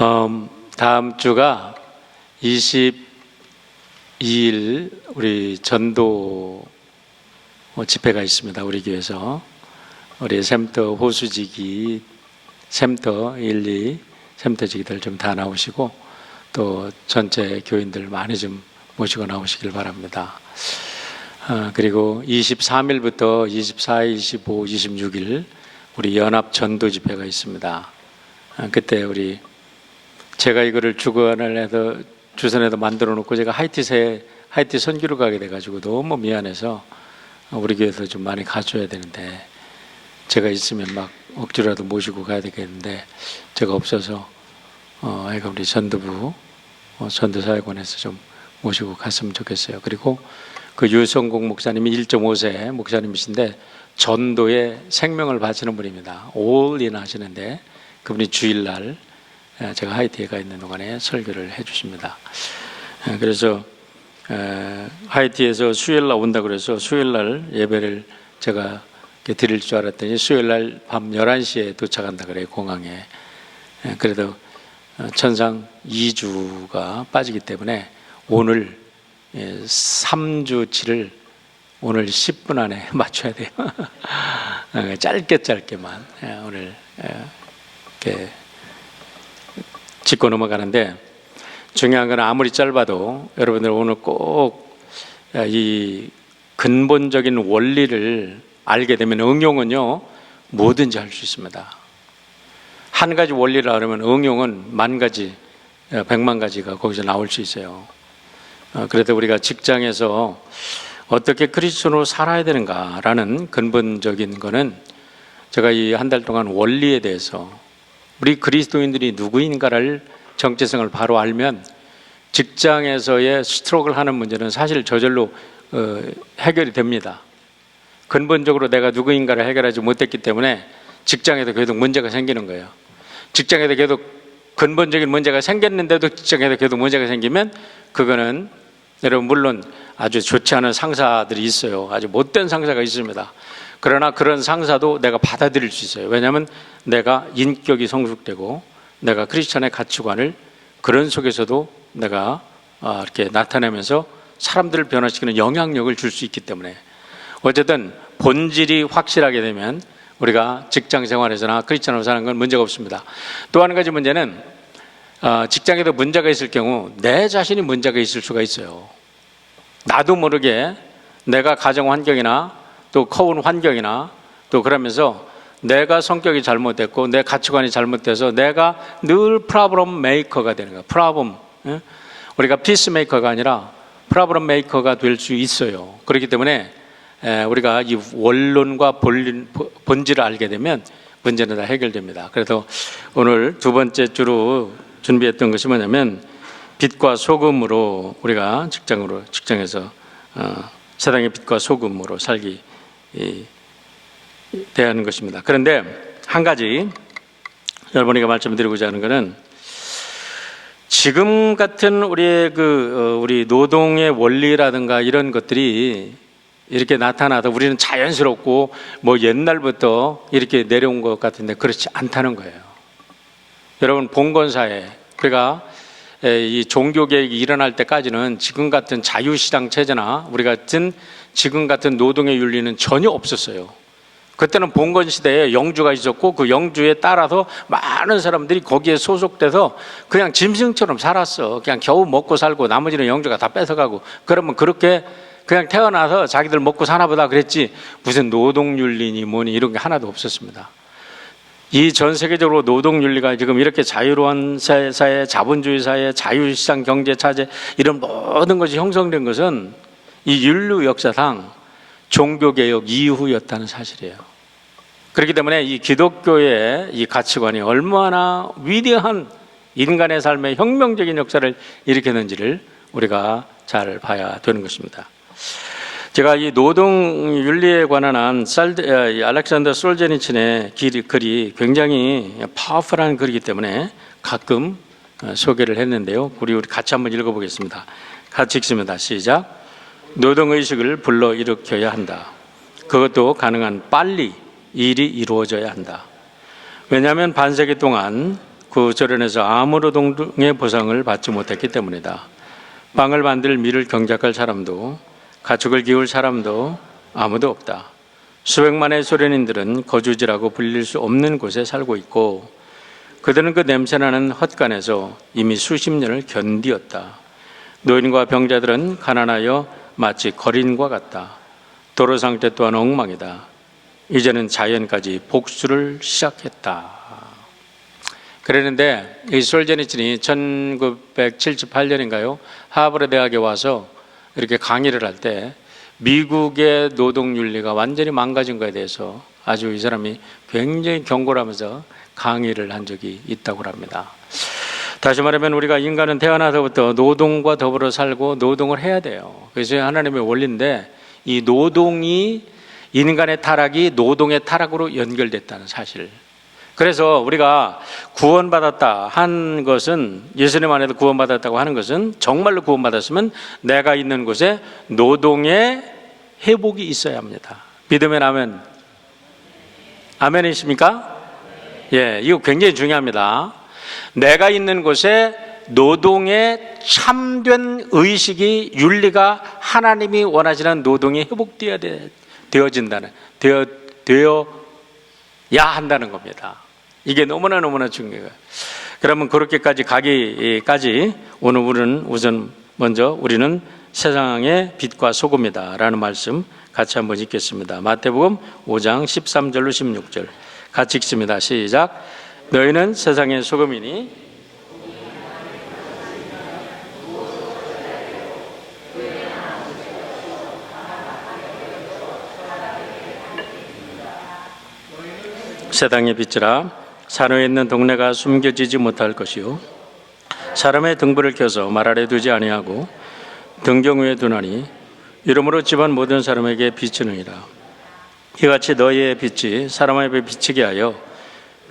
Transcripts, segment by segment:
음, 다음 주가 22일 우리 전도 집회가 있습니다. 우리 교회에서 우리 샘터 호수지기 샘터 1, 2 샘터지기들 좀 다 나오시고 또 전체 교인들 많이 좀 모시고 나오시길 바랍니다. 어, 그리고 23일부터 24일, 25, 26일 우리 연합 전도 집회가 있습니다. 어, 그때 우리 제가 이거를 주관을 해서 주선에도 만들어 놓고 제가 하이티세 하이티 선교를 가게 돼가지고 너무 미안해서 우리 교회에서 좀 많이 가줘야 되는데 제가 있으면 막 억지로라도 모시고 가야 되겠는데 제가 없어서 어, 애가 우리 전도부 어, 전도사회관에서 좀 모시고 갔으면 좋겠어요. 그리고 그 유성공 목사님이 1.5세 목사님이신데 전도에 생명을 바치는 분입니다. 올인 하시는데 그분이 주일날 예, 제가 하이티에 가 있는 동안에 설교를 해주십니다. 예, 그래서 에, 하이티에서 수요일 날 온다 그래서 수요일 날 예배를 제가 드릴 줄 알았더니 수요일 날 밤 11시에 도착한다 그래요 공항에. 에, 그래도 어, 천상 2주가 빠지기 때문에 오늘 예, 3주치를 오늘 10분 안에 맞춰야 돼요. 어, 짧게 짧게만. 예, 오늘 예, 이렇게 짚고 넘어가는데 중요한 건 아무리 짧아도 여러분들 오늘 꼭 이 근본적인 원리를 알게 되면 응용은요 뭐든지 할 수 있습니다. 한 가지 원리를 알으면 응용은 만 가지, 어, 백만 가지가 거기서 나올 수 있어요. 어, 그래도 우리가 직장에서 어떻게 크리스천으로 살아야 되는가라는 근본적인 거는 제가 이 한 달 동안 원리에 대해서 우리 그리스도인들이 누구인가를 정체성을 바로 알면 직장에서의 스트로크를 하는 문제는 사실 저절로 어, 해결이 됩니다. 근본적으로 내가 누구인가를 해결하지 못했기 때문에 직장에도 계속 문제가 생기는 거예요. 직장에도 계속 근본적인 문제가 생겼는데도 직장에도 계속 문제가 생기면 그거는 여러분 물론 아주 좋지 않은 상사들이 있어요. 아주 못된 상사가 있습니다. 그러나 그런 상사도 내가 받아들일 수 있어요. 왜냐하면 내가 인격이 성숙되고 내가 크리스천의 가치관을 그런 속에서도 내가 아, 이렇게 나타내면서 사람들을 변화시키는 영향력을 줄 수 있기 때문에 어쨌든 본질이 확실하게 되면 우리가 직장 생활에서나 크리스천으로 사는 건 문제가 없습니다. 또 한 가지 문제는 아, 직장에도 문제가 있을 경우 내 자신이 문제가 있을 수가 있어요. 나도 모르게 내가 가정 환경이나 또 커온 환경이나 또 그러면서 내가 성격이 잘못됐고 내 가치관이 잘못돼서 내가 늘 프라브럼 메이커가 되는 거야. 프라브럼 예? 우리가 피스메이커가 아니라 프라브럼 메이커가 될 수 있어요. 그렇기 때문에 우리가 이 원론과 본론, 본질을 알게 되면 문제는 다 해결됩니다. 그래서 오늘 두 번째 주로 준비했던 것이 뭐냐면 빛과 소금으로 우리가 직장으로 직장에서 어, 세상의 빛과 소금으로 살기 대하는 것입니다. 그런데 한 가지 여러분에게 말씀드리고자 하는 것은 지금 같은 우리의 그 어, 우리 노동의 원리라든가 이런 것들이 이렇게 나타나도 우리는 자연스럽고 뭐 옛날부터 이렇게 내려온 것 같은데 그렇지 않다는 거예요. 여러분 봉건사회 그러니까 이 종교 개혁이 일어날 때까지는 지금 같은 자유시장 체제나 우리 같은 지금 같은 노동의 윤리는 전혀 없었어요. 그때는 봉건 시대에 영주가 있었고 그 영주에 따라서 많은 사람들이 거기에 소속돼서 그냥 짐승처럼 살았어. 그냥 겨우 먹고 살고 나머지는 영주가 다 뺏어가고 그러면 그렇게 그냥 태어나서 자기들 먹고 사나 보다 그랬지 무슨 노동윤리니 뭐니 이런 게 하나도 없었습니다. 이 전 세계적으로 노동 윤리가 지금 이렇게 자유로운 사회, 자본주의 사회, 자유시장 경제 차제 이런 모든 것이 형성된 것은 이 인류 역사상 종교개혁 이후였다는 사실이에요. 그렇기 때문에 이 기독교의 이 가치관이 얼마나 위대한 인간의 삶의 혁명적인 역사를 일으켰는지를 우리가 잘 봐야 되는 것입니다. 제가 이 노동 윤리에 관한 한 살드, 알렉산더 솔제니친의 글이 굉장히 파워풀한 글이기 때문에 가끔 어, 소개를 했는데요. 우리 우리 같이 한번 읽어보겠습니다. 같이 읽습니다. 시작. 노동 의식을 불러 일으켜야 한다. 그것도 가능한 빨리 일이 이루어져야 한다. 왜냐하면 반세기 동안 구절연에서 아무 노동의 보상을 받지 못했기 때문이다. 빵을 만들 밀을 경작할 사람도 가축을 기울 사람도 아무도 없다. 수백만의 소련인들은 거주지라고 불릴 수 없는 곳에 살고 있고 그들은 그 냄새나는 헛간에서 이미 수십 년을 견디었다. 노인과 병자들은 가난하여 마치 거린과 같다. 도로 상태 또한 엉망이다. 이제는 자연까지 복수를 시작했다. 그랬는데 이 솔제니친이 1978년인가요? 하버드 대학에 와서 이렇게 강의를 할 때 미국의 노동 윤리가 완전히 망가진 거에 대해서 아주 이 사람이 굉장히 경고를 하면서 강의를 한 적이 있다고 합니다. 다시 말하면 우리가 인간은 태어나서부터 노동과 더불어 살고 노동을 해야 돼요. 그래서 하나님의 원리인데 이 노동이 인간의 타락이 노동의 타락으로 연결됐다는 사실. 그래서 우리가 구원받았다 한 것은 예수님 안에도 구원받았다고 하는 것은 정말로 구원받았으면 내가 있는 곳에 노동의 회복이 있어야 합니다. 믿으면 아멘. 아멘이십니까? 예, 이거 굉장히 중요합니다. 내가 있는 곳에 노동의 참된 의식이 윤리가 하나님이 원하시는 노동이 회복되어야 돼, 되어진다는 되어 되어야 한다는 겁니다. 이게 너무나 너무나 중요해요. 그러면 그렇게까지 가기까지 오늘 우리는 우선 먼저 우리는 세상의 빛과 소금이다라는 말씀 같이 한번 읽겠습니다. 마태복음 5장 13절로 16절 같이 읽습니다. 시작. 너희는 세상의 소금이니 세상의 빛이라 산호에 있는 동네가 숨겨지지 못할 것이요. 사람의 등불을 켜서 말 아래 두지 아니하고 등경 위에 두나니 이러므로 집안 모든 사람에게 비치느니라. 이같이 너희의 빛이 사람 앞에 비치게 하여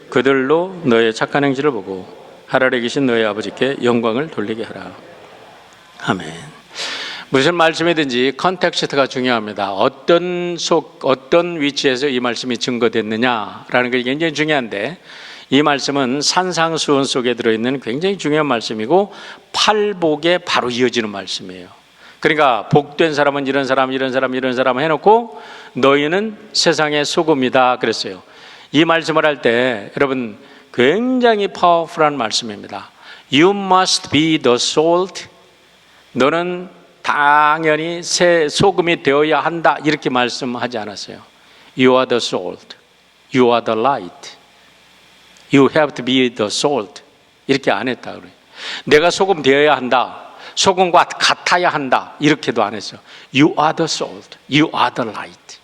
그들로 너의 착한 행실을 보고 하늘에 계신 너희 아버지께 영광을 돌리게 하라. 아멘. 무슨 말씀이든지 컨텍스트가 중요합니다. 어떤 속 어떤 위치에서 이 말씀이 증거됐느냐라는 게 굉장히 중요한데 이 말씀은 산상수훈 속에 들어 있는 굉장히 중요한 말씀이고 팔복에 바로 이어지는 말씀이에요. 그러니까 복된 사람은 이런 사람 이런 사람 이런 사람 해놓고 너희는 세상의 소금이다 그랬어요. 이 말씀을 할 때 여러분 굉장히 파워풀한 말씀입니다. You must be the salt. 너는 당연히 새 소금이 되어야 한다 이렇게 말씀하지 않았어요. You are the salt. You are the light. You have to be the salt. 이렇게 안 했다 그래요. 내가 소금 되어야 한다. 소금과 같아야 한다. 이렇게도 안 했어요. You are the salt. You are the light.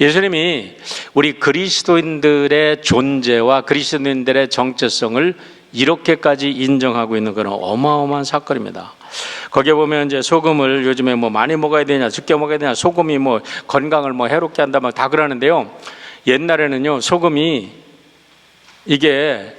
예수님이 우리 그리스도인들의 존재와 그리스도인들의 정체성을 이렇게까지 인정하고 있는 것은 어마어마한 사건입니다. 거기에 보면 이제 소금을 요즘에 뭐 많이 먹어야 되냐, 적게 먹어야 되냐, 소금이 뭐 건강을 뭐 해롭게 한다 막 다 그러는데요. 옛날에는요, 소금이 이게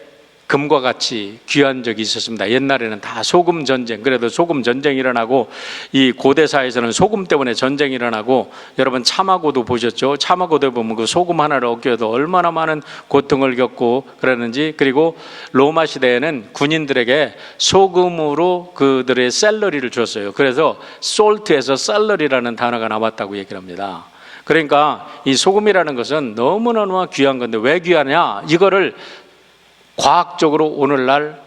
금과 같이 귀한 적이 있었습니다. 옛날에는 다 소금 전쟁, 그래도 소금 전쟁이 일어나고 이 고대사에서는 소금 때문에 전쟁이 일어나고 여러분 참하고도 보셨죠? 참하고도 보면 그 소금 하나를 얻기 위해서 얼마나 많은 고통을 겪고 그러는지 그리고 로마 시대에는 군인들에게 소금으로 그들의 셀러리를 줬어요. 그래서 솔트에서 셀러리라는 단어가 나왔다고 얘기를 합니다. 그러니까 이 소금이라는 것은 너무너무 귀한 건데 왜 귀하냐? 이거를 과학적으로 오늘날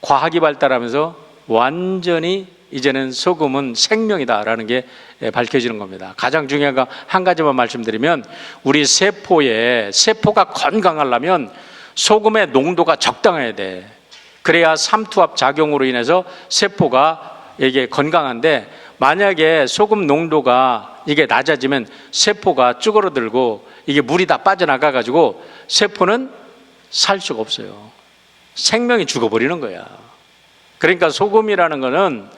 과학이 발달하면서 완전히 이제는 소금은 생명이다라는 게 밝혀지는 겁니다. 가장 중요한 거 한 가지만 말씀드리면 우리 세포에 세포가 건강하려면 소금의 농도가 적당해야 돼. 그래야 삼투압 작용으로 인해서 세포가 이게 건강한데 만약에 소금 농도가 이게 낮아지면 세포가 쭈그러들고 이게 물이 다 빠져나가 가지고 세포는 살 수가 없어요. 생명이 죽어버리는 거야. 그러니까 소금이라는 거는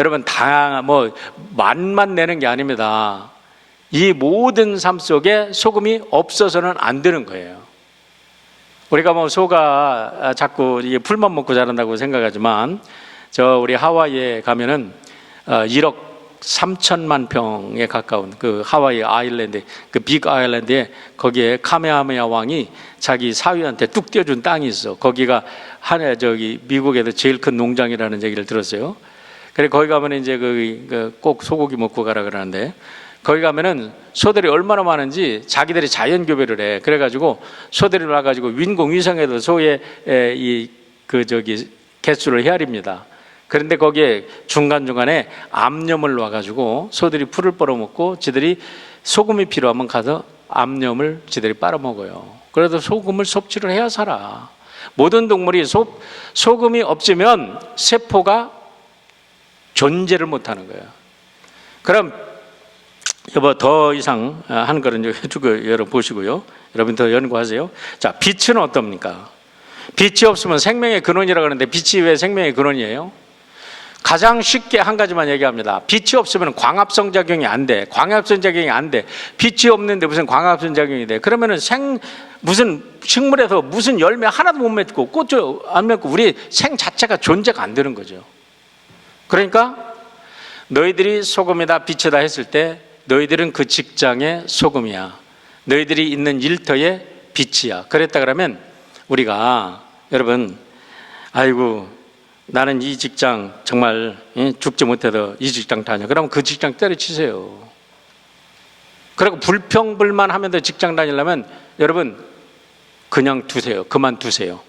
여러분 다뭐 맛만 내는 게 아닙니다. 이 모든 삶 속에 소금이 없어서는 안 되는 거예요. 우리가 뭐 소가 자꾸 이게 풀만 먹고 자란다고 생각하지만 저 우리 하와이에 가면은 1억 3천만 평에 가까운 그 하와이 아일랜드 그 빅 아일랜드에 거기에 카메하메야 왕이 자기 사위한테 뚝 떼어준 땅이 있어. 거기가 하나 저기 미국에도 제일 큰 농장이라는 얘기를 들었어요. 그래 거기 가면 이제 그꼭 소고기 먹고 가라 그러는데 거기 가면은 소들이 얼마나 많은지 자기들이 자연 교배를 해. 그래가지고 소들이 와가지고 윈공 위성에도 소의 이 그 저기 개수를 헤아립니다. 그런데 거기에 중간중간에 암염을 놔가지고 소들이 풀을 빨아먹고 지들이 소금이 필요하면 가서 암염을 지들이 빨아먹어요. 그래도 소금을 섭취를 해야 살아. 모든 동물이 소, 소금이 없으면 세포가 존재를 못하는 거예요. 그럼 여보 더 이상 하는 거는 해주고 여러분 보시고요. 여러분 더 연구하세요. 자, 빛은 어떻습니까? 빛이 없으면 생명의 근원이라고 하는데 빛이 왜 생명의 근원이에요? 가장 쉽게 한 가지만 얘기합니다. 빛이 없으면 광합성 작용이 안 돼. 광합성 작용이 안 돼. 빛이 없는데 무슨 광합성 작용이 돼? 그러면은 생 무슨 식물에서 무슨 열매 하나도 못 맺고 꽃도 안 맺고 우리 생 자체가 존재가 안 되는 거죠. 그러니까 너희들이 소금이다 빛이다 했을 때 너희들은 그 직장의 소금이야. 너희들이 있는 일터의 빛이야. 그랬다 그러면 우리가 여러분 아이고 나는 이 직장 정말 예, 죽지 못해도 이 직장 다녀. 그러면 그 직장 때려치세요. 그리고 불평불만 하면서 직장 다니려면 여러분 그냥 두세요. 그만 두세요.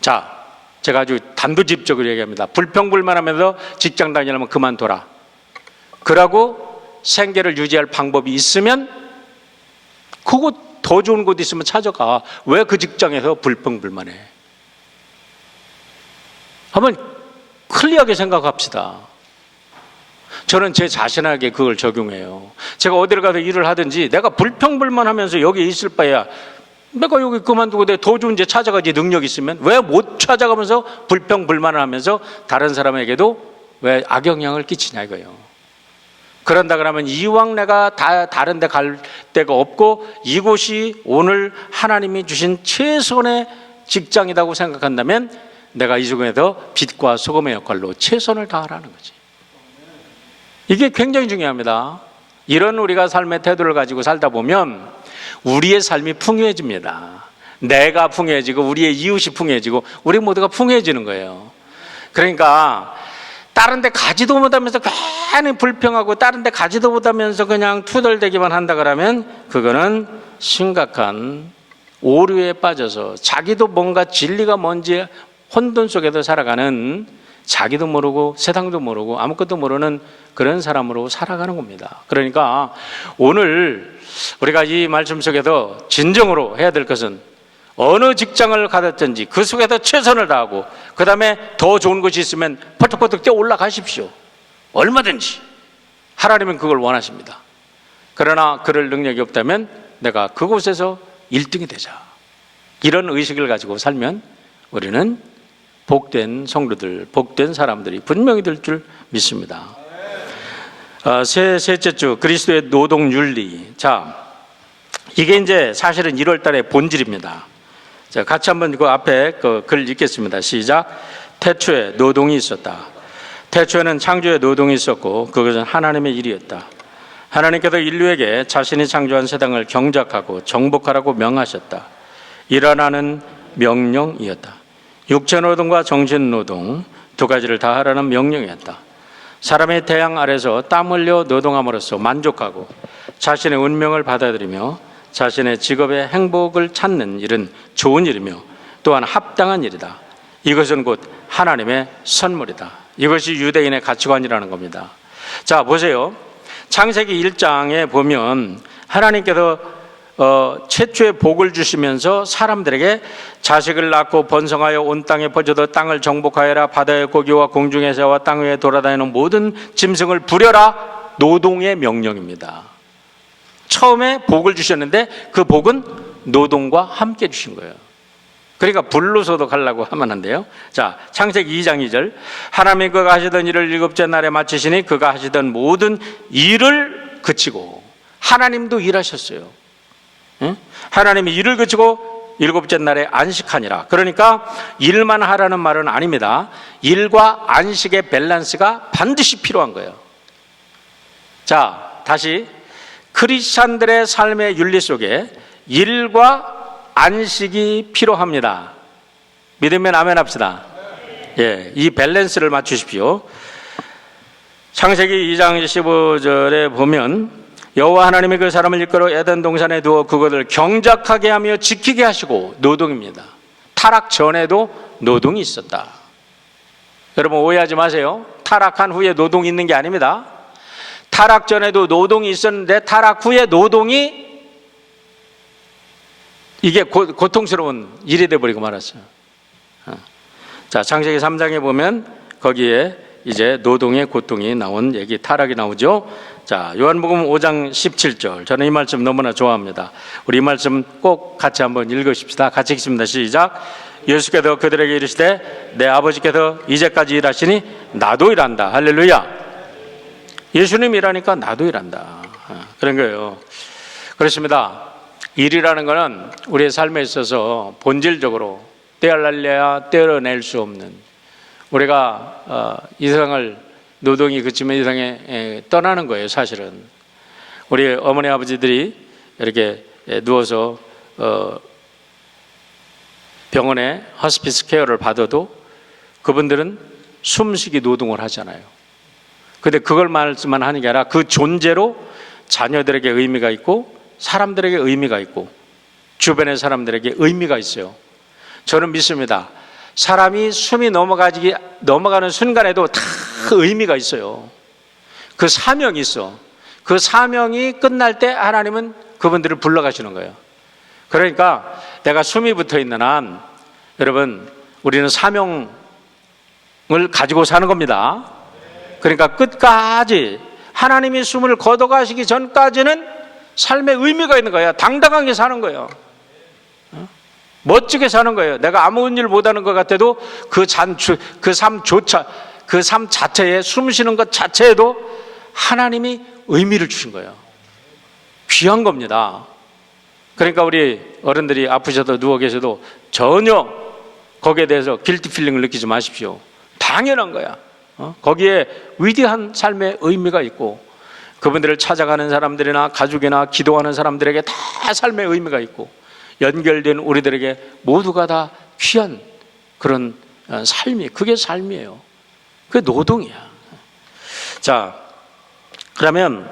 자, 제가 아주 단도직입적으로 얘기합니다. 불평불만 하면서 직장 다니려면 그만둬라. 그러고 생계를 유지할 방법이 있으면 그거 더 좋은 곳 있으면 찾아가. 왜 그 직장에서 불평불만해? 한번 클리어하게 생각합시다. 저는 제 자신에게 그걸 적용해요. 제가 어디를 가서 일을 하든지 내가 불평불만 하면서 여기 있을 바에야 내가 여기 그만두고 내더 좋은 데 찾아가지 능력 있으면 왜 못 찾아가면서 불평불만을 하면서 다른 사람에게도 왜 악영향을 끼치냐 이거예요. 그런다 그러면 이왕 내가 다 다른 데 갈 데가 없고 이곳이 오늘 하나님이 주신 최선의 직장이라고 생각한다면 내가 이 중에서 빛과 소금의 역할로 최선을 다하라는 거지. 이게 굉장히 중요합니다. 이런 우리가 삶의 태도를 가지고 살다 보면 우리의 삶이 풍요해집니다. 내가 풍요해지고 우리의 이웃이 풍요해지고 우리 모두가 풍요해지는 거예요. 그러니까 다른 데 가지도 못하면서 괜히 불평하고 다른 데 가지도 못하면서 그냥 투덜대기만 한다 그러면 그거는 심각한 오류에 빠져서 자기도 뭔가 진리가 뭔지 혼돈 속에서 살아가는 자기도 모르고 세상도 모르고 아무것도 모르는 그런 사람으로 살아가는 겁니다. 그러니까 오늘 우리가 이 말씀 속에서 진정으로 해야 될 것은 어느 직장을 가졌든지 그 속에서 최선을 다하고 그 다음에 더 좋은 것이 있으면 퍼뜩퍼뜩 뛰어 올라가십시오. 얼마든지. 하나님은 그걸 원하십니다. 그러나 그럴 능력이 없다면 내가 그곳에서 1등이 되자. 이런 의식을 가지고 살면 우리는 복된 성도들, 복된 사람들이 분명히 될 줄 믿습니다. 어, 세, 셋째 주 그리스도의 노동 윤리. 자, 이게 이제 사실은 1월 달의 본질입니다. 자, 같이 한번 그 앞에 그 글 읽겠습니다. 시작. 태초에 노동이 있었다. 태초에는 창조의 노동이 있었고 그것은 하나님의 일이었다. 하나님께서 인류에게 자신이 창조한 세상을 경작하고 정복하라고 명하셨다. 일어나는 명령이었다. 육체노동과 정신노동 두 가지를 다 하라는 명령이었다. 사람의 태양 아래서 땀 흘려 노동함으로써 만족하고 자신의 운명을 받아들이며 자신의 직업의 행복을 찾는 일은 좋은 일이며 또한 합당한 일이다. 이것은 곧 하나님의 선물이다. 이것이 유대인의 가치관이라는 겁니다. 자, 보세요. 창세기 1장에 보면 하나님께서 어, 최초의 복을 주시면서 사람들에게 자식을 낳고 번성하여 온 땅에 퍼져도 땅을 정복하여라 바다의 고기와 공중의 새와 땅 위에 돌아다니는 모든 짐승을 부려라 노동의 명령입니다. 처음에 복을 주셨는데 그 복은 노동과 함께 주신 거예요. 그러니까 불로서도 가려고 하면 안 돼요. 자, 창세기 2장 2절. 하나님이 그가 하시던 일을 일곱째 날에 마치시니 그가 하시던 모든 일을 그치고 하나님도 일하셨어요. 응? 하나님이 일을 그치고 일곱째 날에 안식하니라. 그러니까 일만 하라는 말은 아닙니다. 일과 안식의 밸런스가 반드시 필요한 거예요. 자, 다시 크리스찬들의 삶의 윤리 속에 일과 안식이 필요합니다. 믿으면 아멘 합시다. 예, 이 밸런스를 맞추십시오. 창세기 2장 15절에 보면 여호와 하나님이 그 사람을 이끌어 에덴 동산에 두어 그것을 경작하게 하며 지키게 하시고 노동입니다. 타락 전에도 노동이 있었다. 여러분 오해하지 마세요. 타락한 후에 노동이 있는 게 아닙니다. 타락 전에도 노동이 있었는데 타락 후에 노동이 이게 고, 고통스러운 일이 돼버리고 말았어요. 어. 자, 창세기 3장에 보면 거기에 이제 노동의 고통이 나온 얘기, 타락이 나오죠. 자, 요한복음 5장 17절. 저는 이 말씀 너무나 좋아합니다. 우리 이 말씀 꼭 같이 한번 읽으십시다. 같이 읽습니다. 시작. 예수께서 그들에게 이르시되 내 아버지께서 이제까지 일하시니 나도 일한다. 할렐루야. 예수님 일하니까 나도 일한다. 어, 그런 거예요. 그렇습니다. 일이라는 것은 우리의 삶에 있어서 본질적으로 떼어날려야 떼어낼 수 없는 우리가 어, 이 세상을 노동이 그치면 이 세상에 떠나는 거예요, 사실은. 우리 어머니 아버지들이 이렇게 누워서 어, 병원에 허스피스 케어를 받아도 그분들은 숨쉬기 노동을 하잖아요. 근데 그걸 말씀만 하는 게 아니라 그 존재로 자녀들에게 의미가 있고 사람들에게 의미가 있고 주변의 사람들에게 의미가 있어요. 저는 믿습니다. 사람이 숨이 넘어가지 넘어가는 순간에도 다 의미가 있어요. 그 사명이 있어. 그 사명이 끝날 때 하나님은 그분들을 불러가시는 거예요. 그러니까 내가 숨이 붙어 있는 한 여러분 우리는 사명을 가지고 사는 겁니다. 그러니까 끝까지 하나님이 숨을 거둬가시기 전까지는 삶의 의미가 있는 거야. 당당하게 사는 거예요. 어? 멋지게 사는 거예요. 내가 아무 일 못하는 것 같아도 그 잔, 그 삶조차, 그 삶 자체에 숨 쉬는 것 자체에도 하나님이 의미를 주신 거예요. 귀한 겁니다. 그러니까 우리 어른들이 아프셔도 누워 계셔도 전혀 거기에 대해서 길티 필링을 느끼지 마십시오. 당연한 거야. 어? 거기에 위대한 삶의 의미가 있고 그분들을 찾아가는 사람들이나 가족이나 기도하는 사람들에게 다 삶의 의미가 있고 연결된 우리들에게 모두가 다 귀한 그런 어, 삶이 그게 삶이에요. 그게 노동이야. 자, 그러면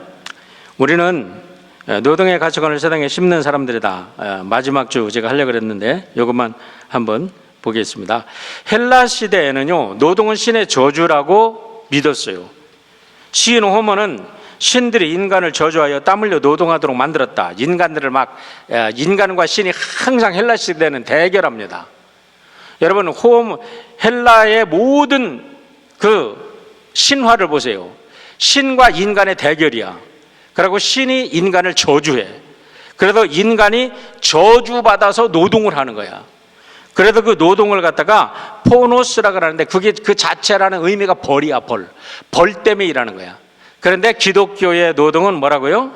우리는 어, 노동의 가치관을 세상에 심는 사람들이다. 어, 마지막 주 제가 하려고 그랬는데 이것만 한번 보겠습니다. 헬라 시대에는요, 노동은 신의 저주라고 믿었어요. 시인 호모는 신들이 인간을 저주하여 땀 흘려 노동하도록 만들었다. 인간들을 막, 인간과 신이 항상 헬라 시대는 대결합니다. 여러분, 호모, 헬라의 모든 그 신화를 보세요. 신과 인간의 대결이야. 그리고 신이 인간을 저주해. 그래서 인간이 저주받아서 노동을 하는 거야. 그래서 그 노동을 갖다가 포노스라고 하는데 그게 그 자체라는 의미가 벌이야, 벌. 벌 때문에 일하는 거야. 그런데 기독교의 노동은 뭐라고요?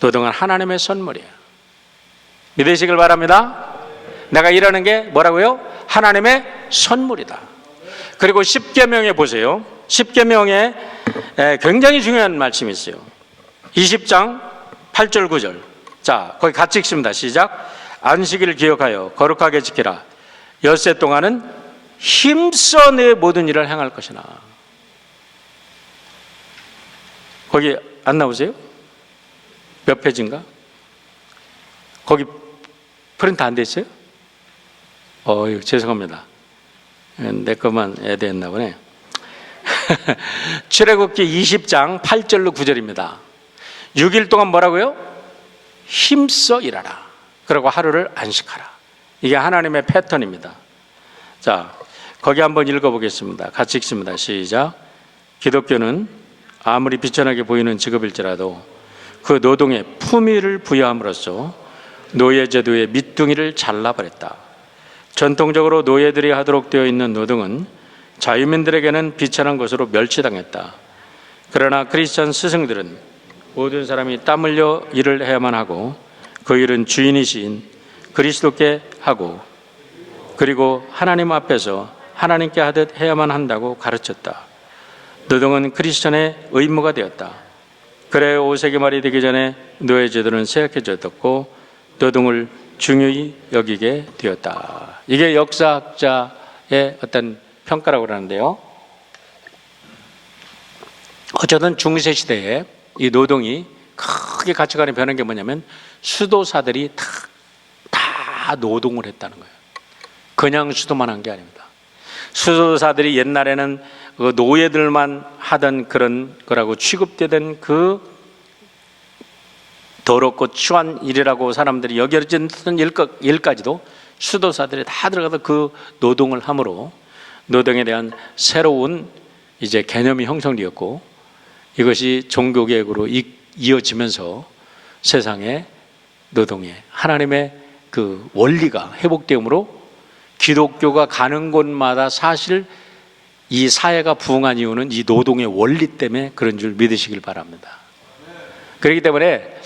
노동은 하나님의 선물이야. 믿으시길 바랍니다. 내가 일하는 게 뭐라고요? 하나님의 선물이다. 그리고 10계명에 보세요. 10계명에 굉장히 중요한 말씀이 있어요. 20장 8절 9절. 자, 거기 같이 읽습니다. 시작. 안식일을 기억하여 거룩하게 지키라. 엿새 동안은 힘써 내 모든 일을 행할 것이나. 거기 안 나오세요? 몇 페이지인가? 거기 프린트 안 돼 있어요? 어, 죄송합니다. 내 것만 애대했나 보네. 출애굽기 20장 8절로 9절입니다. 6일 동안 뭐라고요? 힘써 일하라. 그리고 하루를 안식하라. 이게 하나님의 패턴입니다. 자, 거기 한번 읽어보겠습니다. 같이 읽습니다. 시작. 기독교는 아무리 비천하게 보이는 직업일지라도 그 노동에 품위를 부여함으로써 노예제도의 밑둥이를 잘라버렸다. 전통적으로 노예들이 하도록 되어 있는 노동은 자유민들에게는 비천한 것으로 멸치당했다. 그러나 크리스천 스승들은 모든 사람이 땀 흘려 일을 해야만 하고 그 일은 주인이신 그리스도께 하고 그리고 하나님 앞에서 하나님께 하듯 해야만 한다고 가르쳤다. 노동은 크리스천의 의무가 되었다. 그래 5세기 말이 되기 전에 노예 제도는 쇠약해졌고 노동을 중요히 여기게 되었다. 이게 역사학자의 어떤 평가라고 그러는데요. 어쨌든 중세 시대에 이 노동이 크게 가치관이 변한 게 뭐냐면 수도사들이 다, 다 노동을 했다는 거예요. 그냥 수도만 한 게 아닙니다. 수도사들이 옛날에는 그 노예들만 하던 그런 거라고 취급되던 그 더럽고 추한 일이라고 사람들이 일까- 일까지도 수도사들이 다 들어가서 그 노동을 함으로 노동에 대한 새로운 이제 개념이 형성되었고 이것이 종교개혁으로 이- 이어지면서 세상에 노동에 하나님의 그 원리가 회복되므로 기독교가 가는 곳마다 사실 이 사회가 부흥한 이유는 이 노동의 원리 때문에 그런 줄 믿으시길 바랍니다. 그렇기 때문에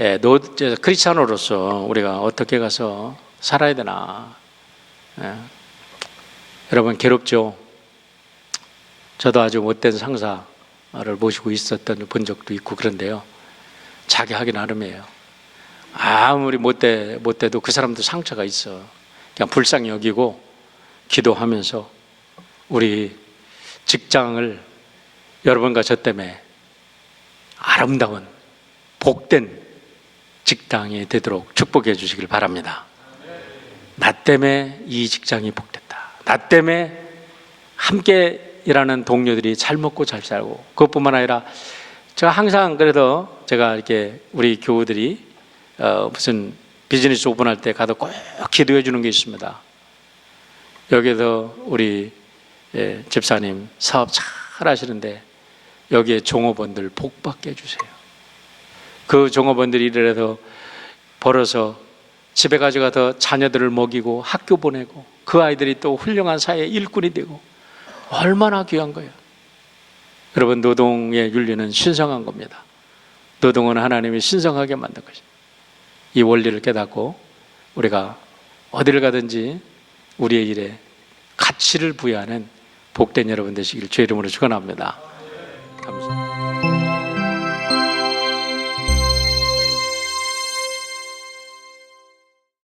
예, 노, 저, 크리스찬으로서 우리가 어떻게 가서 살아야 되나. 예. 여러분 괴롭죠. 저도 아주 못된 상사를 모시고 있었던 본 적도 있고 그런데요. 자기 하기 나름이에요. 아무리 못돼 못돼도 그 사람도 상처가 있어. 그냥 불쌍히 여기고 기도하면서 우리 직장을 여러분과 저 때문에 아름다운 복된 직장이 되도록 축복해 주시길 바랍니다. 나 때문에 이 직장이 복됐다. 나 때문에 함께 일하는 동료들이 잘 먹고 잘 살고 그것뿐만 아니라 제가 항상 그래도 제가 이렇게 우리 교우들이 어, 무슨 비즈니스 오픈할 때 가도 꼭 기도해 주는 게 있습니다. 여기서 우리 예, 집사님 사업 잘 하시는데 여기에 종업원들 복 받게 해주세요. 그 종업원들이 이래서 벌어서 집에 가져가서 자녀들을 먹이고 학교 보내고 그 아이들이 또 훌륭한 사회 일꾼이 되고 얼마나 귀한 거예요. 여러분 노동의 윤리는 신성한 겁니다. 노동은 하나님이 신성하게 만든 것입니다. 이 원리를 깨닫고 우리가 어디를 가든지 우리의 일에 가치를 부여하는 복된 여러분 되시길 주의 이름으로 축원합니다. 감사합니다.